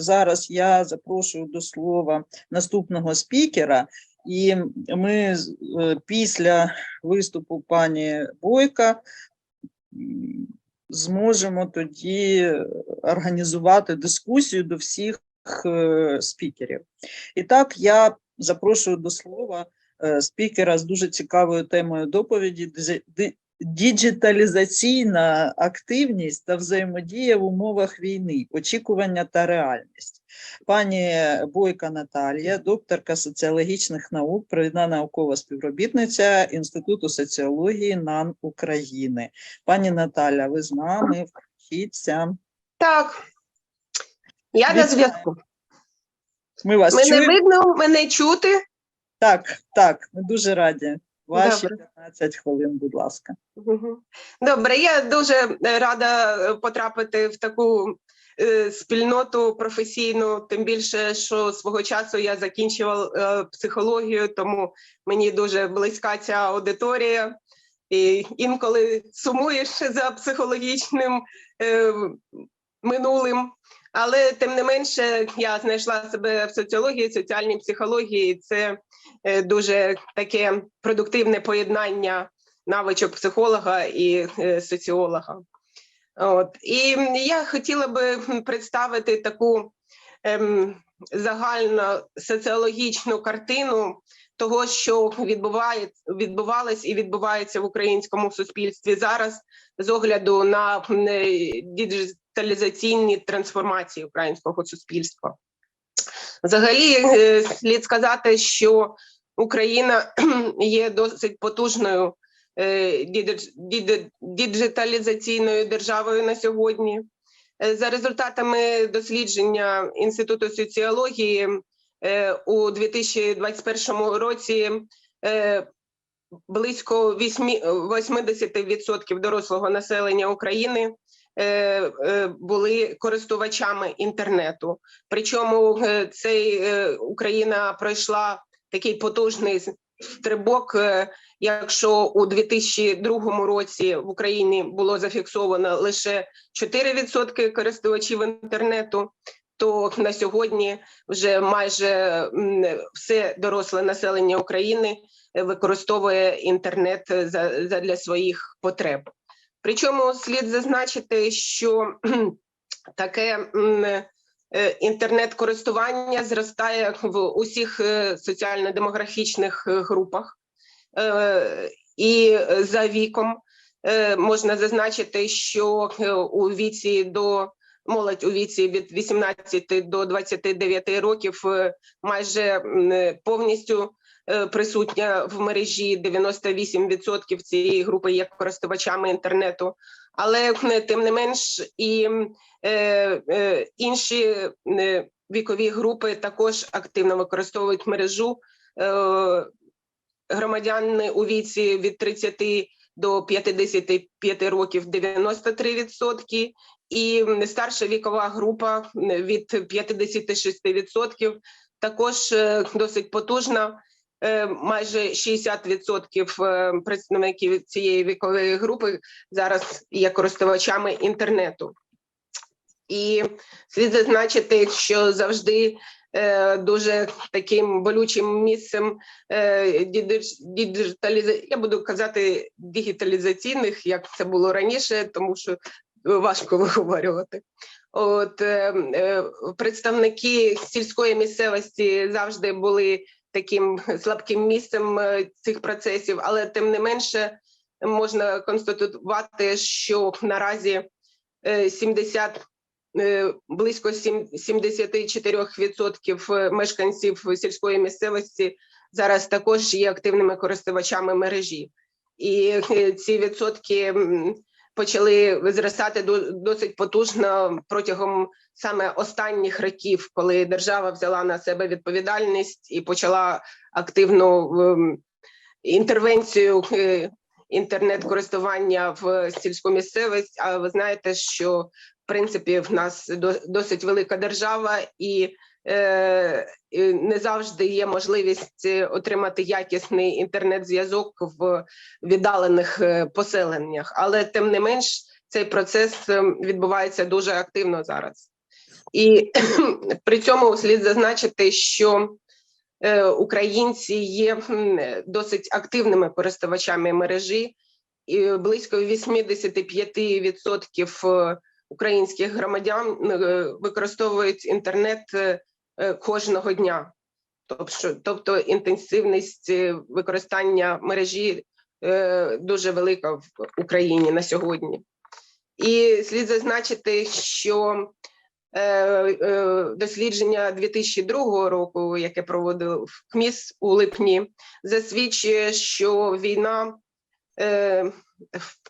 зараз я запрошую до слова наступного спікера, і ми е, після виступу пані Бойка зможемо тоді організувати дискусію до всіх е, спікерів. І так, я запрошую до слова е, спікера з дуже цікавою темою доповіді «Дизи- ди- діджиталізаційна активність та взаємодія в умовах війни, очікування та реальність. Пані Бойка Наталія, докторка соціологічних наук, провідна наукова співробітниця Інституту соціології НАН України. Пані Наталя, ви з нами? Включіться. Так. Я на зв'язку. Ми вас Мене чуємо. видно, мене чути. Так, так, ми дуже раді. Ваші Добре. 15 хвилин, будь ласка. Добре, я дуже е, рада е, потрапити в таку е, спільноту професійну, тим більше, що свого часу я закінчував е, психологію, тому мені дуже близька ця аудиторія. І інколи сумуєш за психологічним е, минулим. Але тим не менше, я знайшла себе в соціології, соціальній психології. Це е, дуже таке продуктивне поєднання навичок психолога і е, соціолога. От. І я хотіла би представити таку ем, загальну соціологічну картину того, що відбуває, відбувалось і відбувається в українському суспільстві зараз з огляду на е, діджиталізаційні трансформації українського суспільства. Взагалі, е, слід сказати, що Україна є досить потужною е, дідж- дід- діджиталізаційною державою на сьогодні. За результатами дослідження Інституту соціології у 2021 році е, близько вісьмі- 80% дорослого населення України е, е, були користувачами інтернету. Причому е, цей е, Україна пройшла такий потужний стрибок. е, Якщо у 2002 році в Україні було зафіксовано лише 4% користувачів інтернету, то на сьогодні вже майже все доросле населення України е, використовує інтернет за для своїх потреб. Причому слід зазначити, що таке е, інтернет-користування зростає в усіх е, соціально-демографічних е, групах. Е, І за віком е, можна зазначити, що е, у віці до молодь у віці від 18 до 29 років е, майже е, повністю е, присутня в мережі 98% цієї групи є користувачами інтернету. Але тим не менш і е, е, інші вікові групи також активно використовують мережу. Е, громадяни у віці від 30 до 55 років 93%, і старша вікова група від 56% також е, досить потужна. Е, Майже 60% е, представників цієї вікової групи зараз є користувачами інтернету. І слід зазначити, що завжди дуже таким болючим місцем е, я буду казати дігіталізаційних, як це було раніше, тому що важко виговорювати. От е, е, представники сільської місцевості завжди були таким слабким місцем е, цих процесів, але тим не менше можна констатувати, що наразі е, 70 е, близько сім- 74% мешканців сільської місцевості зараз також є активними користувачами мережі, і ці відсотки почали зростати до- досить потужно протягом саме останніх років, коли держава взяла на себе відповідальність і почала активну ем, інтервенцію е, інтернет-користування в сільську місцевість. А ви знаєте, що в принципі в нас до- досить велика держава, і не завжди є можливість е, отримати якісний інтернет-зв'язок в віддалених е, поселеннях, але тим не менш цей процес е, відбувається дуже активно зараз. І при цьому слід зазначити, що е, українці є досить активними користувачами мережі, і близько 85% українських громадян е, використовують інтернет е, е, кожного дня. Тобто, тобто інтенсивність е, використання мережі е, дуже велика в Україні на сьогодні. І слід зазначити, що е, е, дослідження 2002 року, яке проводив КМІС у липні, засвідчує, що війна е,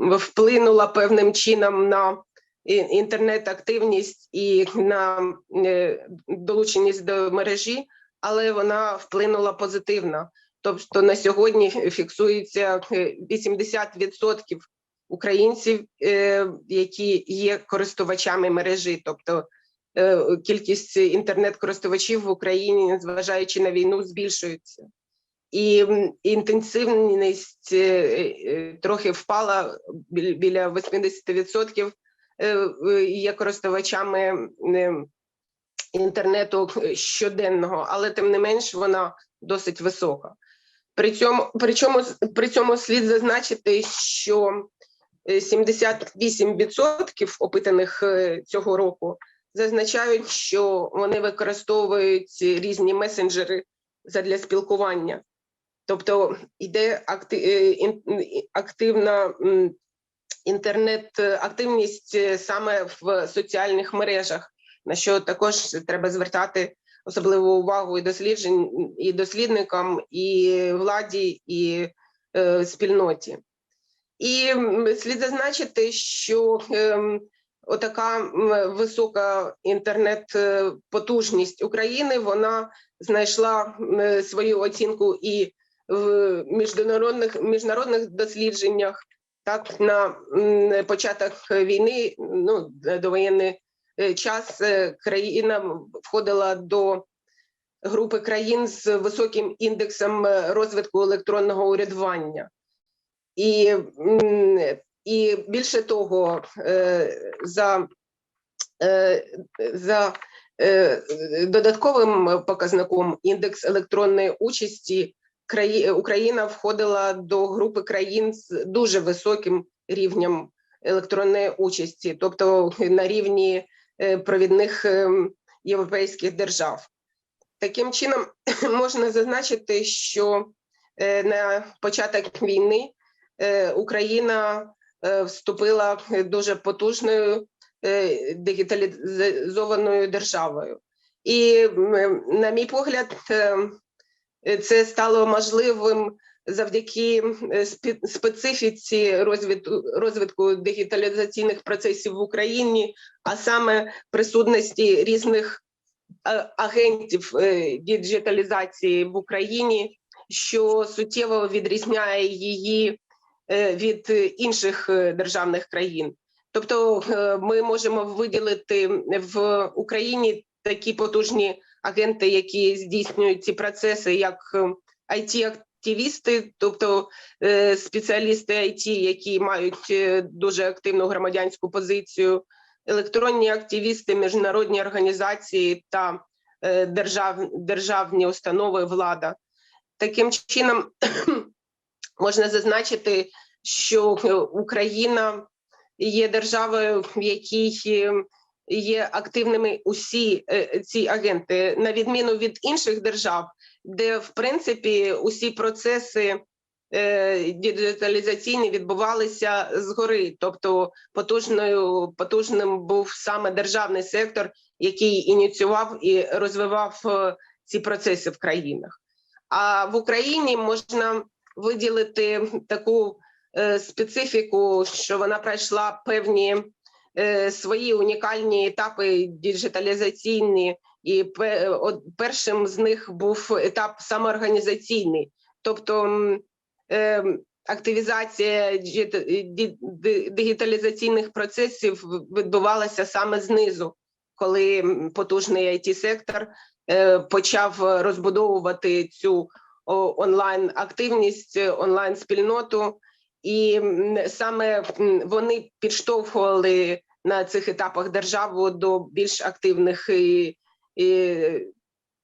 вплинула певним чином на інтернет-активність і на е, долученість до мережі, але вона вплинула позитивно. Тобто на сьогодні фіксується е, 80% українців, е, які є користувачами мережі, тобто е, кількість інтернет-користувачів в Україні, незважаючи на війну, збільшується. І інтенсивність е, е, трохи впала біля- біля 80% е, е, є користувачами е, інтернету щоденного, але тим не менш вона досить висока. При цьому, при цьому, при цьому слід зазначити, що е, 78% опитаних е, цього року зазначають, що вони використовують різні месенджери задля спілкування. Тобто йде е, активна м, інтернет-активність е, саме в соціальних мережах, на що також треба звертати особливу увагу і досліджень, і дослідникам, і владі, і е, спільноті. І слід зазначити, що ем, отака висока інтернет-потужність України вона знайшла свою оцінку і в міжнародних міжнародних дослідженнях. Так, на початок війни, ну довоєнний е, час, е, країна входила до групи країн з високим індексом е, розвитку електронного урядування. І, і більше того, е, за, е, за е, додатковим показником індекс електронної участі краї- Україна входила до групи країн з дуже високим рівнем електронної участі, тобто на рівні е, провідних ем, європейських держав. Таким чином, можна зазначити, що е, на початок війни е, Україна е, вступила дуже потужною е, дигіталізованою державою. І, на мій погляд, е, це стало можливим завдяки е, спе- специфіці розвитку, розвитку дигіталізаційних процесів в Україні, а саме присутності різних е, агентів е, діджиталізації в Україні, що суттєво відрізняє її від інших державних країн. Тобто, ми можемо виділити в Україні такі потужні агенти, які здійснюють ці процеси, як it активісти тобто е, спеціалісти IT, які мають е, дуже активну громадянську позицію, електронні активісти, міжнародні організації та е, держав, державні установи, влада. Таким чином можна зазначити, що е, Україна є державою, в якій е, є активними усі е, ці агенти, на відміну від інших держав, де в принципі усі процеси е, діджиталізаційні відбувалися згори, тобто потужною потужним був саме державний сектор, який ініціював і розвивав е, ці процеси в країнах. А в Україні можна виділити таку специфіку, що вона пройшла певні свої унікальні етапи діджиталізаційні, і пе- першим з них був етап самоорганізаційний, тобто е, активізація дигіталізаційних процесів відбувалася саме знизу, коли потужний it сектор е, почав розбудовувати цю онлайн активність, онлайн спільноту, і саме вони підштовхували на цих етапах державу до більш активних і, і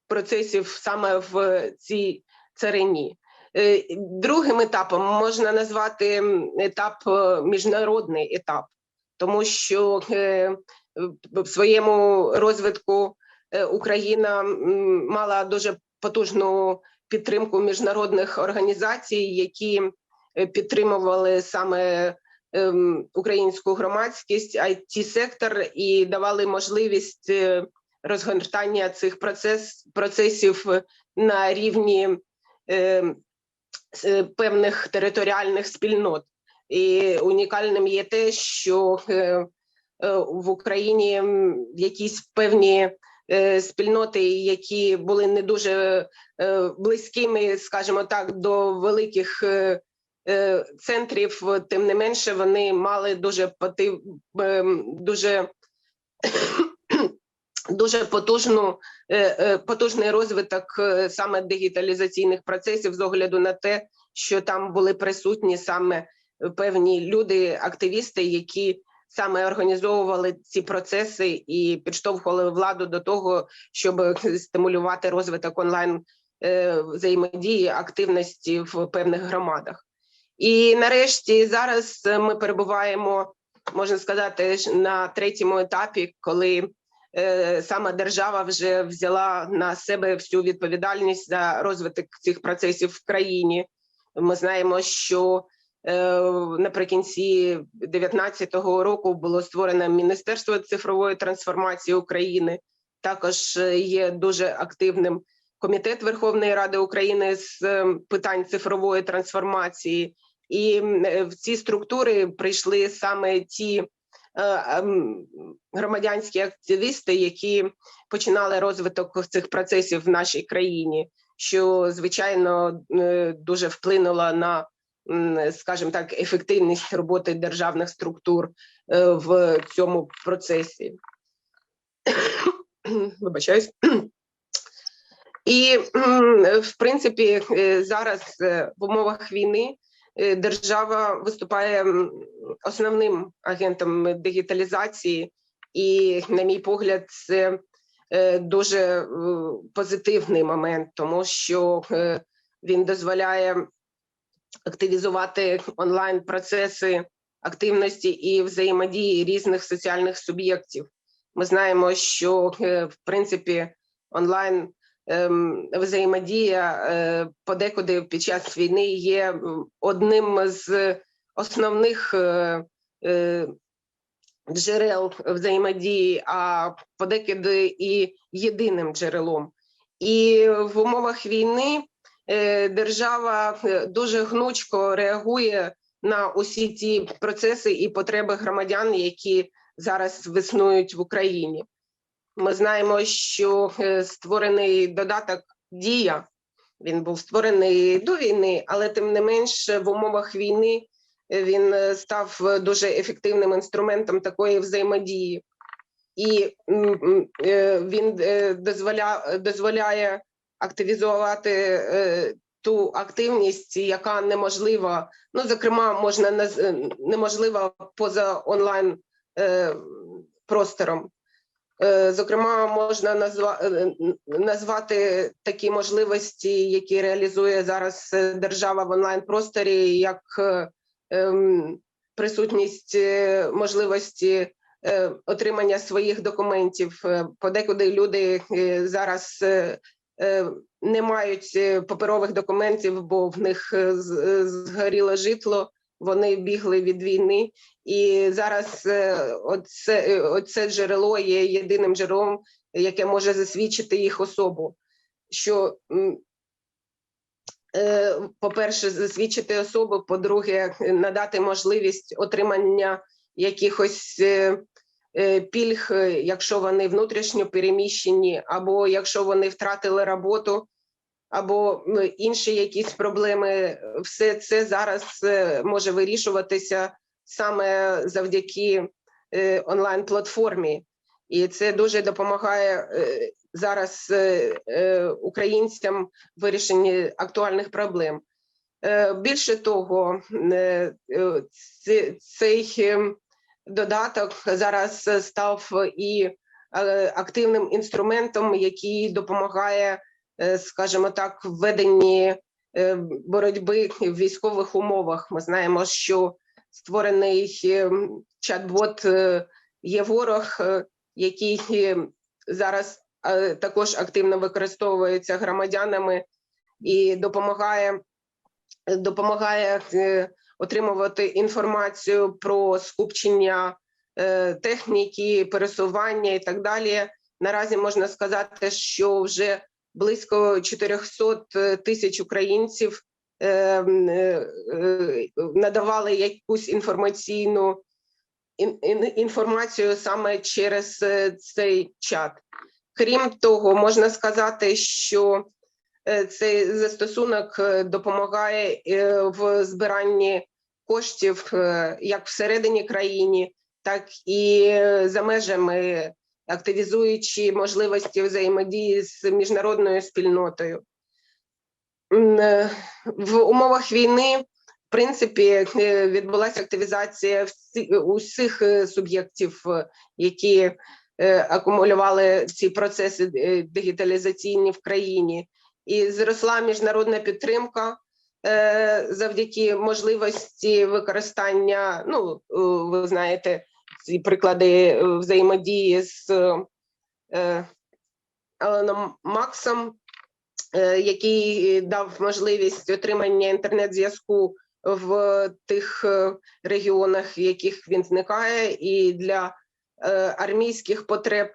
процесів саме в цій царині. Е, Другим етапом можна назвати етап е, міжнародний етап, тому що е, в- своєму розвитку Україна мала дуже потужну підтримку міжнародних організацій, які підтримували саме українську громадськість, it сектор і давали можливість е, розгортання цих процес, процесів на рівні е, певних територіальних спільнот. І унікальним є те, що е, е, в Україні якісь певні е, спільноти, які були не дуже е, близькими, скажімо так, до великих е, е, центрів, тим не менше, вони мали дуже ем, дуже дуже потужну е, е, потужний розвиток е, саме дигіталізаційних процесів з огляду на те, що там були присутні саме певні люди, активісти, які саме організовували ці процеси і підштовхували владу до того, щоб стимулювати розвиток онлайн е, взаємодії активності в певних громадах. І нарешті зараз е, ми перебуваємо, можна сказати, на третьому етапі, коли е, саме держава вже взяла на себе всю відповідальність за розвиток цих процесів в країні. Ми знаємо, що е, наприкінці 2019 року було створено Міністерство цифрової трансформації України. Також є дуже активним комітет Верховної Ради України з питань цифрової трансформації, і в ці структури прийшли саме ті е, ем, громадянські активісти, які починали розвиток цих процесів в нашій країні, що звичайно е, дуже вплинуло на, скажімо так, ефективність роботи державних структур е, в цьому процесі. Вибачаюсь. І в принципі зараз в умовах війни держава виступає основним агентом дигіталізації, і, на мій погляд, це е, дуже е, позитивний момент, тому що е, він дозволяє активізувати онлайн процеси активності і взаємодії різних соціальних суб'єктів. Ми знаємо, що е, в принципі онлайн взаємодія е, подекуди під час війни є одним з основних е, е, джерел взаємодії, а подекуди і єдиним джерелом. І в умовах війни держава дуже гнучко реагує на усі ці процеси і потреби громадян, які зараз виснують в Україні. Ми знаємо, що е, створений додаток Дія. Він був створений до війни, але тим не менш в умовах війни е, він е, став дуже ефективним інструментом такої взаємодії, і він дозволя, дозволяє активізувати ту активність, яка неможлива. Ну, зокрема, можна неможлива поза онлайн простором. Е, Зокрема, можна е, назвати такі можливості, які реалізує зараз е, держава в онлайн просторі, як ем, присутність можливості отримання своїх документів. Подекуди люди зараз не мають паперових документів, бо в них згоріло житло. Вони бігли від війни, і зараз е, оце, е, оце джерело є єдиним джерелом, яке може засвідчити їх особу. Що, е, по-перше, засвідчити особу, по-друге, надати можливість отримання якихось пільг, якщо вони внутрішньо переміщені, або якщо вони втратили роботу, або інші якісь проблеми. Все це зараз е, може вирішуватися саме завдяки е, онлайн-платформі, і це дуже допомагає е, зараз українцям в вирішенні актуальних проблем. Більше того, цей додаток зараз став і активним інструментом, який допомагає, скажімо так, в веденні е, боротьби в військових умовах. Ми знаємо, що створений е, чат-бот е, є ворог, е, який е, зараз е, також активно використовується громадянами і допомагає, допомагає е, отримувати інформацію про скупчення е, техніки, пересування і так далі. Наразі можна сказати, що вже близько 400 тисяч українців е, е, е, надавали якусь інформаційну ін- ін- інформацію саме через е, цей чат. Крім того, можна сказати, що е, цей застосунок е, допомагає е, в збиранні коштів е, як всередині країни, так і е, за межами, активізуючи можливості взаємодії з міжнародною спільнотою. Е, В умовах війни, в принципі, е, відбулася активізація усіх е, суб'єктів, які акумулювали ці процеси дигіталізаційні в країні, і зросла міжнародна підтримка завдяки можливості використання. Ну, ви знаєте, ці приклади е, взаємодії з е, Еленом Максом, е, який дав можливість отримання інтернет-зв'язку в тих е, регіонах, в яких він зникає, і для е, армійських потреб,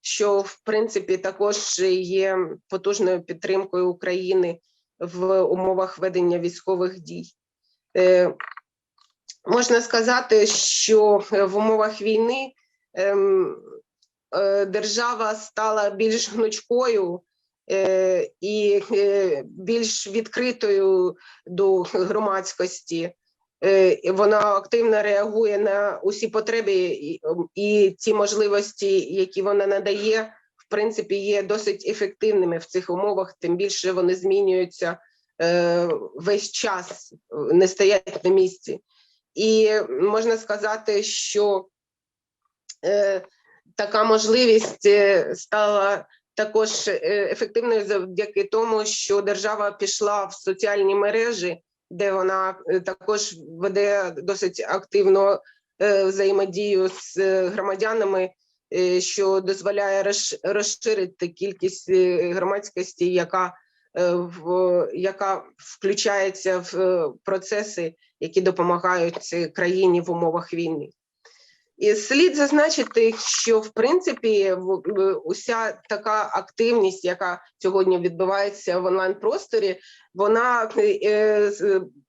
що в принципі також є потужною підтримкою України в умовах ведення військових дій. Можна сказати, що е, в умовах війни ем, е, держава стала більш гнучкою е, і більш відкритою до громадськості. Вона активно реагує на усі потреби і, і ті можливості, які вона надає, в принципі, є досить ефективними в цих умовах, тим більше вони змінюються весь час, не стоять на місці. І можна сказати, що е, така можливість е, стала також е, ефективною завдяки тому, що держава пішла в соціальні мережі, де вона е, також веде досить активно е, взаємодію з громадянами, е, що дозволяє розш- розширити кількість громадськості, яка в яка включається в е, процеси, які допомагають е, країні в умовах війни. І слід зазначити, що в принципі уся така активність, яка сьогодні відбувається в онлайн-просторі, вона е,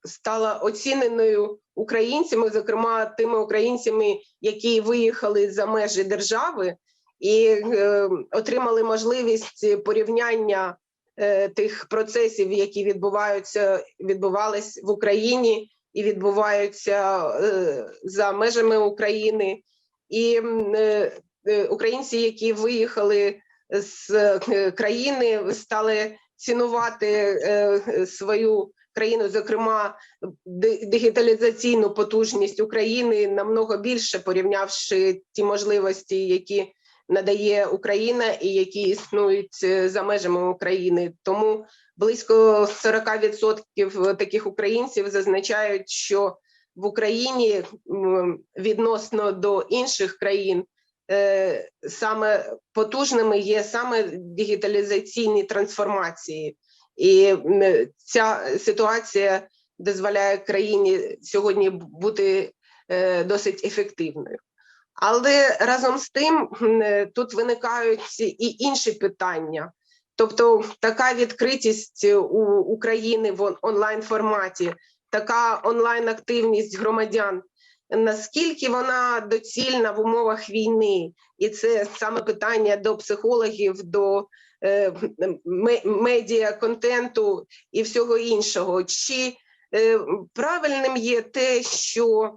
стала оціненою українцями, зокрема тими українцями, які виїхали за межі держави і е, отримали можливість порівняння е, тих процесів, які відбуваються, відбувались в Україні і відбуваються е, за межами України, і е, е, українці, які виїхали з е, країни, стали цінувати е, свою країну, зокрема дигіталізаційну потужність України намного більше, порівнявши ті можливості, які надає Україна і які існують е, за межами України. Тому близько 40% таких українців зазначають, що в Україні відносно до інших країн е, саме потужними є саме дигіталізаційні трансформації, і ця ситуація дозволяє країні сьогодні бути е, досить ефективною. Але разом з тим е, тут виникають і інші питання. Тобто така відкритість у України в онлайн форматі, така онлайн активність громадян. Наскільки вона доцільна в умовах війни, і це саме питання до психологів, до е, медіа контенту і всього іншого. Чи е, правильним є те, що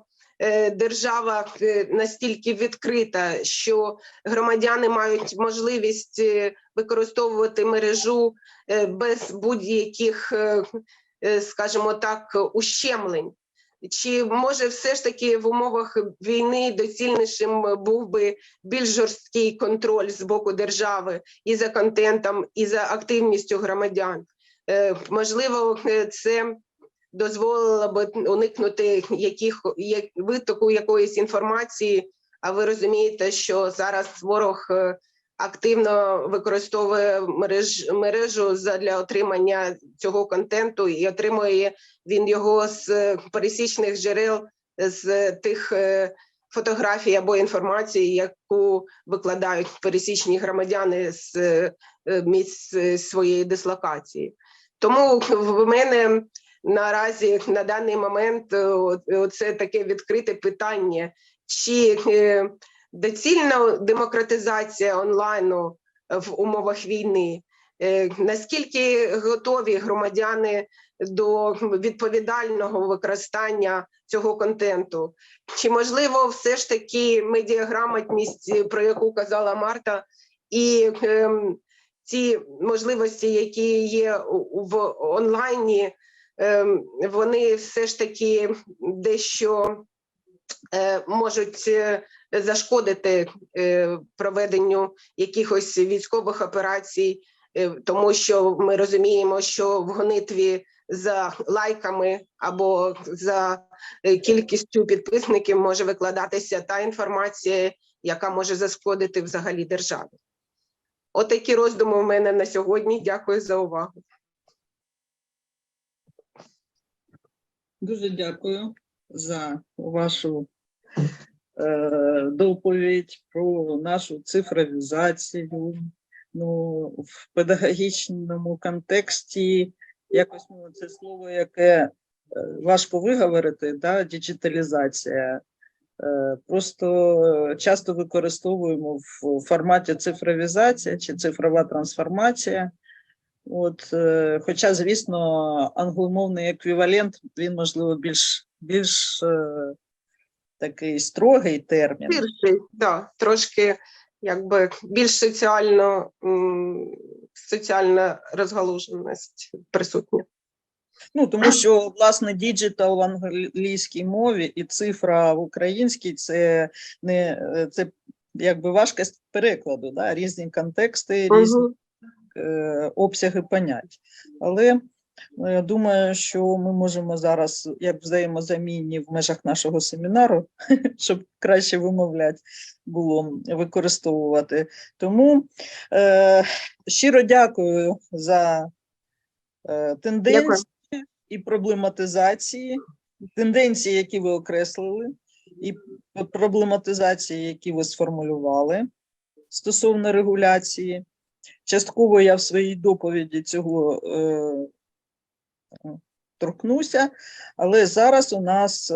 держава е, настільки відкрита, що громадяни мають можливість е, використовувати мережу е, без будь-яких, е, е, скажімо так, ущемлень. Чи може все ж таки в умовах війни доцільнішим був би більш жорсткий контроль з боку держави і за контентом, і за активністю громадян? Е, Можливо, е, це дозволило б уникнути яких як, витоку якоїсь інформації. А ви розумієте, що зараз ворог е, активно використовує мереж, мережу для отримання цього контенту і отримує він його з е, пересічних джерел, з тих е, фотографій або інформації, яку викладають пересічні громадяни з місць своєї дислокації. Тому в мене наразі на даний момент е, це таке відкрите питання, чи е, доцільна демократизація онлайну в умовах війни, Е, наскільки готові громадяни до відповідального використання цього контенту? Чи можливо все ж таки медіаграмотність, про яку казала Марта, і ем, ці можливості, які є в онлайні, вони все ж таки дещо е, можуть е, зашкодити е, проведенню якихось військових операцій, тому що ми розуміємо, що в гонитві за лайками або за кількістю підписників може викладатися та інформація, яка може зашкодити взагалі державі. Отакі роздуми в мене на сьогодні. Дякую за увагу. Дуже дякую за вашу е, доповідь про нашу цифровізацію. Ну, в педагогічному контексті якось ну, це слово, яке е, важко виговорити, да, діджиталізація. Е, Просто часто використовуємо в форматі цифровізація чи цифрова трансформація. От, е, хоча, звісно, англомовний еквівалент, він, можливо, більш, більш е, такий строгий термін. Ширший, да, трошки якби більш соціально, соціальна розгалуженість присутня. Ну, тому що, власне, діджитал в англійській мові і цифра в українській це не е, це якби важкость перекладу, да? різні контексти, різні Мгм. Е, обсяги понять. Але ну, я думаю, що ми можемо зараз, як взаємозамінні в межах нашого семінару, щоб краще вимовляти було використовувати. Тому е, щиро дякую за е, тенденції і проблематизації, тенденції, які ви окреслили, і проблематизації, які ви сформулювали стосовно регуляції. Частково я в своїй доповіді цього е, торкнуся, але зараз у нас е,